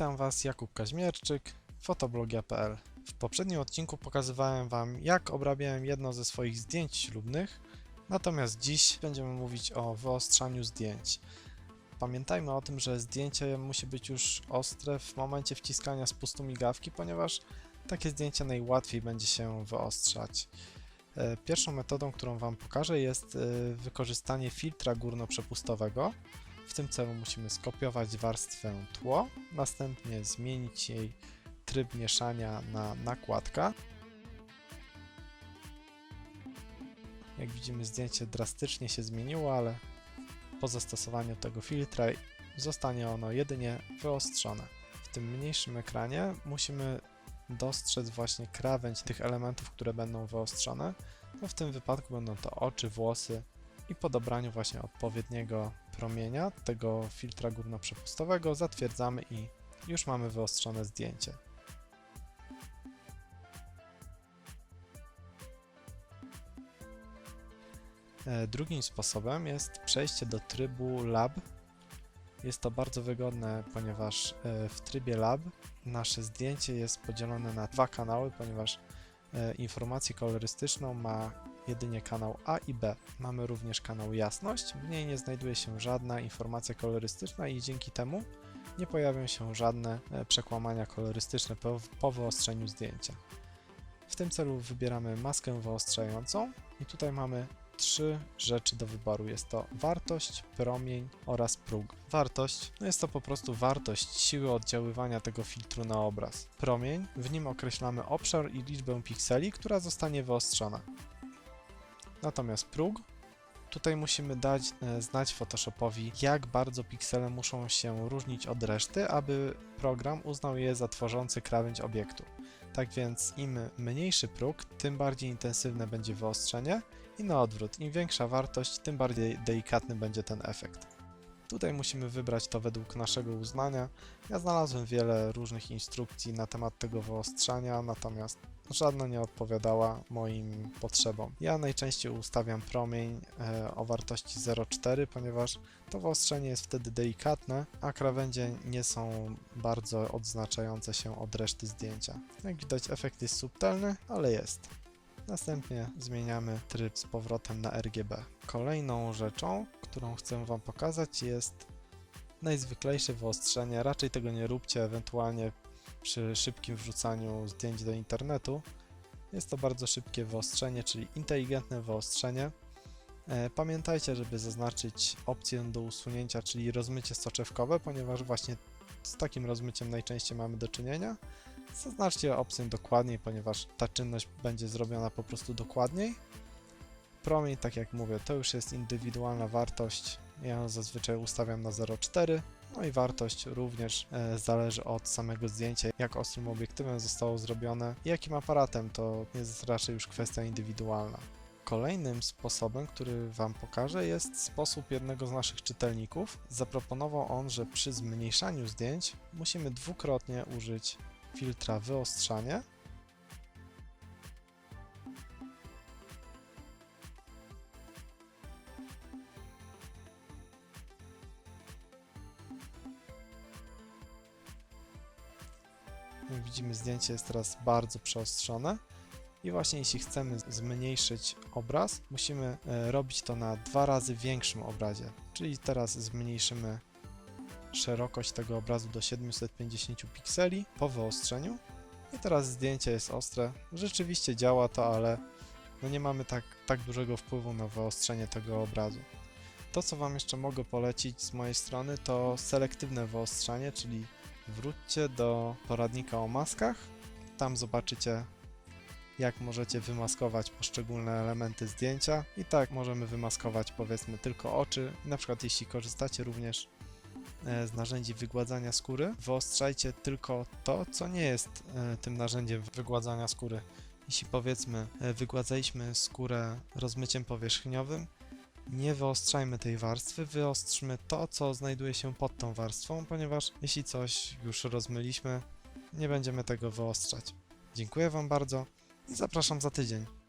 Witam Was, Jakub Kaźmierczyk, fotoblogia.pl. W poprzednim odcinku pokazywałem Wam, jak obrabiałem jedno ze swoich zdjęć ślubnych, natomiast dziś będziemy mówić o wyostrzaniu zdjęć. Pamiętajmy o tym, że zdjęcie musi być już ostre w momencie wciskania spustu migawki, ponieważ takie zdjęcie najłatwiej będzie się wyostrzać. E, Pierwszą metodą, którą Wam pokażę, jest e, wykorzystanie filtra górnoprzepustowego. W tym celu musimy skopiować warstwę tło, następnie zmienić jej tryb mieszania na nakładka. Jak widzimy zdjęcie drastycznie się zmieniło, ale po zastosowaniu tego filtra zostanie ono jedynie wyostrzone. W tym mniejszym ekranie musimy dostrzec właśnie krawędź tych elementów, które będą wyostrzone. No w tym wypadku będą to oczy, włosy i po dobraniu właśnie odpowiedniego promienia tego filtra górnoprzepustowego zatwierdzamy i już mamy wyostrzone zdjęcie. E, Drugim sposobem jest przejście do trybu Lab. Jest to bardzo wygodne, ponieważ e, w trybie Lab nasze zdjęcie jest podzielone na dwa kanały, ponieważ e, informację kolorystyczną ma jedynie kanał A i B. Mamy również kanał jasność, w niej nie znajduje się żadna informacja kolorystyczna i dzięki temu nie pojawią się żadne e, przekłamania kolorystyczne po, po wyostrzeniu zdjęcia. W tym celu wybieramy maskę wyostrzającą i tutaj mamy trzy rzeczy do wyboru. Jest to wartość, promień oraz próg. Wartość no jest to po prostu wartość siły oddziaływania tego filtru na obraz. Promień, w nim określamy obszar i liczbę pikseli, która zostanie wyostrzona. Natomiast próg, tutaj musimy dać e, znać Photoshopowi, jak bardzo piksele muszą się różnić od reszty, aby program uznał je za tworzący krawędź obiektu. Tak więc im mniejszy próg, tym bardziej intensywne będzie wyostrzenie i na odwrót, im większa wartość, tym bardziej delikatny będzie ten efekt. Tutaj musimy wybrać to według naszego uznania. Ja znalazłem wiele różnych instrukcji na temat tego wyostrzania, natomiast żadna nie odpowiadała moim potrzebom. Ja najczęściej ustawiam promień e, o wartości 0,4, ponieważ to wyostrzenie jest wtedy delikatne, a krawędzie nie są bardzo odznaczające się od reszty zdjęcia. Jak widać efekt jest subtelny, ale jest. Następnie zmieniamy tryb z powrotem na RGB. Kolejną rzeczą, którą chcę Wam pokazać jest najzwyklejsze wyostrzenie. Raczej tego nie róbcie, ewentualnie przy szybkim wrzucaniu zdjęć do internetu. Jest to bardzo szybkie wyostrzenie, czyli inteligentne wyostrzenie. E, Pamiętajcie, żeby zaznaczyć opcję do usunięcia, czyli rozmycie soczewkowe, ponieważ właśnie z takim rozmyciem najczęściej mamy do czynienia. Zaznaczcie opcję dokładniej, ponieważ ta czynność będzie zrobiona po prostu dokładniej. Promień, tak jak mówię, to już jest indywidualna wartość. Ja ją zazwyczaj ustawiam na 0,4. No i wartość również e, zależy od samego zdjęcia, jak ostrym obiektywem zostało zrobione i jakim aparatem, to jest raczej już kwestia indywidualna. Kolejnym sposobem, który Wam pokażę, jest sposób jednego z naszych czytelników. Zaproponował on, że przy zmniejszaniu zdjęć musimy dwukrotnie użyć filtra wyostrzanie. Jak widzimy, zdjęcie jest teraz bardzo przeostrzone. I właśnie jeśli chcemy zmniejszyć obraz, musimy e, robić to na dwa razy większym obrazie. Czyli teraz zmniejszymy szerokość tego obrazu do 750 pikseli po wyostrzeniu. I teraz zdjęcie jest ostre. Rzeczywiście działa to, ale no nie mamy tak, tak dużego wpływu na wyostrzenie tego obrazu. To, co Wam jeszcze mogę polecić z mojej strony, to selektywne wyostrzanie, czyli wróćcie do poradnika o maskach. Tam zobaczycie, jak możecie wymaskować poszczególne elementy zdjęcia. I tak możemy wymaskować powiedzmy tylko oczy. Na przykład jeśli korzystacie również e, z narzędzi wygładzania skóry, wyostrzajcie tylko to, co nie jest e, tym narzędziem wygładzania skóry. Jeśli powiedzmy e, wygładzaliśmy skórę rozmyciem powierzchniowym, nie wyostrzajmy tej warstwy, wyostrzmy to, co znajduje się pod tą warstwą, ponieważ jeśli coś już rozmyliśmy, nie będziemy tego wyostrzać. Dziękuję Wam bardzo i zapraszam za tydzień.